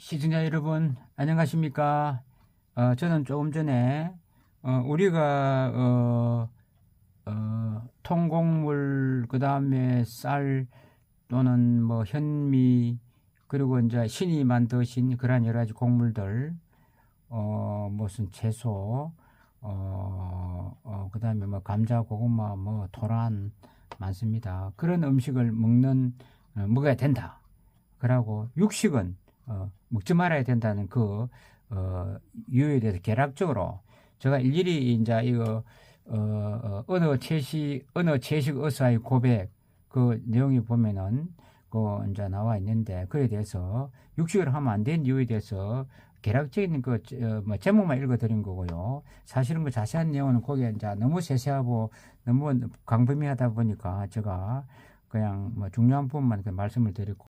시청자 여러분 안녕하십니까? 어, 저는 조금 전에 어, 우리가 어, 어, 통곡물 그 다음에 쌀 또는 뭐 현미 그리고 이제 신이 만드신 그러한 여러 가지 곡물들 어, 무슨 채소 어, 어, 그 다음에 뭐 감자 고구마 뭐 토란 많습니다. 그런 음식을 먹는 어, 먹어야 된다. 그러고 육식은 어, 먹지 말아야 된다는 그 어, 이유에 대해서 개락적으로 제가 일일이 이제 이거 어, 어, 언어 채식 언어 채식 의사의 고백 그 내용이 보면은 그 이제 나와 있는데 그에 대해서 육식을 하면 안 되는 이유에 대해서 개락적인 그 어, 뭐 제목만 읽어드린 거고요. 사실은 그 자세한 내용은 거기에 이제 너무 세세하고 너무 광범위하다 보니까 제가 그냥 뭐 중요한 부분만 그 말씀을 드리고.